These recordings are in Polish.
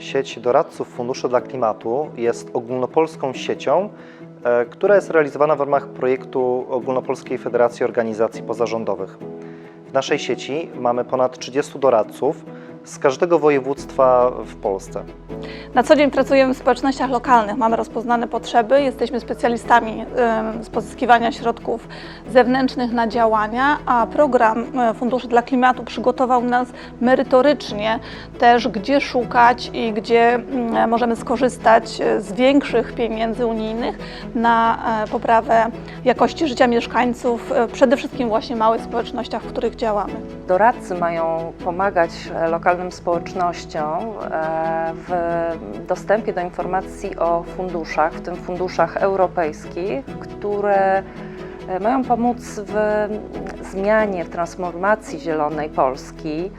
Sieć doradców Funduszy dla Klimatu jest ogólnopolską siecią, e, która jest realizowana w ramach projektu Ogólnopolskiej Federacji Organizacji Pozarządowych. W naszej sieci mamy ponad 30 doradców z każdego województwa w Polsce. Na co dzień pracujemy w społecznościach lokalnych, mamy rozpoznane potrzeby, jesteśmy specjalistami z pozyskiwania środków zewnętrznych na działania, a program e, Funduszy dla Klimatu przygotował nas merytorycznie też, gdzie szukać i gdzie mm, możemy skorzystać e, z większych pieniędzy unijnych na e, poprawę jakości życia mieszkańców, przede wszystkim właśnie małych społecznościach, w których działamy. Doradcy mają pomagać lokalnym społecznościom w dostępie do informacji o funduszach, w tym funduszach europejskich, które e, mają pomóc w zmianie, w transformacji zielonej Polski,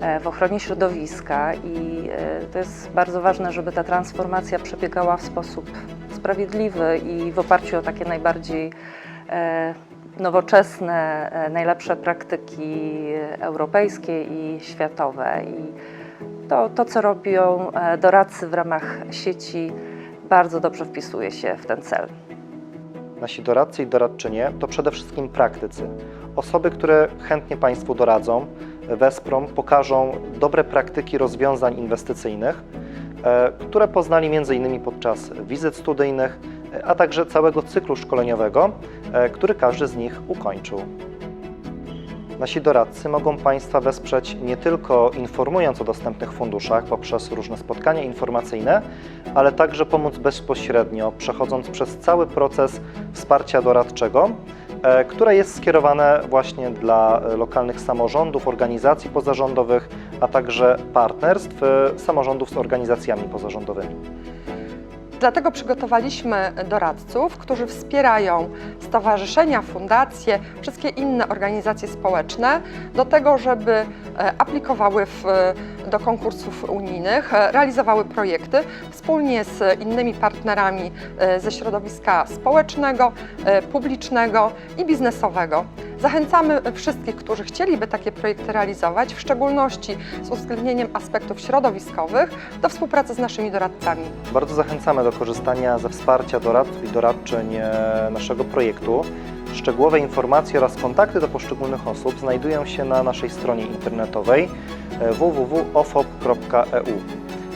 e, w ochronie środowiska i e, to jest bardzo ważne, żeby ta transformacja przebiegała w sposób sprawiedliwy i w oparciu o takie najbardziej nowoczesne, najlepsze praktyki europejskie i światowe. I to, to, co robią e, doradcy w ramach sieci, bardzo dobrze wpisuje się w ten cel. Nasi doradcy i doradczynie to przede wszystkim praktycy. Osoby, które chętnie Państwu doradzą, wesprą, pokażą dobre praktyki rozwiązań inwestycyjnych, e, które poznali m.in. podczas wizyt studyjnych, e, a także całego cyklu szkoleniowego, który każdy z nich ukończył. Nasi doradcy mogą Państwa wesprzeć nie tylko informując o dostępnych funduszach poprzez różne spotkania informacyjne, ale także pomóc bezpośrednio, przechodząc przez cały proces wsparcia doradczego, e, które jest skierowane właśnie dla e, lokalnych samorządów, organizacji pozarządowych, a także partnerstw e, samorządów z organizacjami pozarządowymi. Dlatego przygotowaliśmy doradców, którzy wspierają stowarzyszenia, fundacje, wszystkie inne organizacje społeczne do tego, żeby e, aplikowały w, do konkursów unijnych, e, realizowały projekty wspólnie z innymi partnerami e, ze środowiska społecznego, e, publicznego i biznesowego. Zachęcamy wszystkich, którzy chcieliby takie projekty realizować, w szczególności z uwzględnieniem aspektów środowiskowych, do współpracy z naszymi doradcami. Bardzo zachęcamy do korzystania ze wsparcia doradców i doradczyń e, naszego projektu. Szczegółowe informacje oraz kontakty do poszczególnych osób znajdują się na naszej stronie internetowej e, www.ofop.eu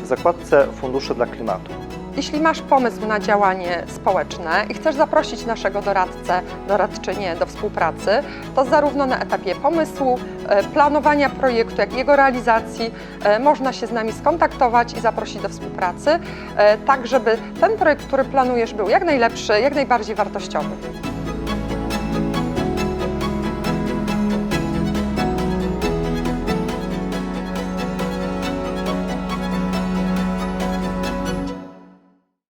w zakładce Fundusze dla Klimatu. Jeśli masz pomysł na działanie społeczne i chcesz zaprosić naszego doradcę, doradczynię do współpracy, to zarówno na etapie pomysłu, e, planowania projektu, jak i jego realizacji e, można się z nami skontaktować i zaprosić do współpracy, e, tak żeby ten projekt, który planujesz, był jak najlepszy, jak najbardziej wartościowy.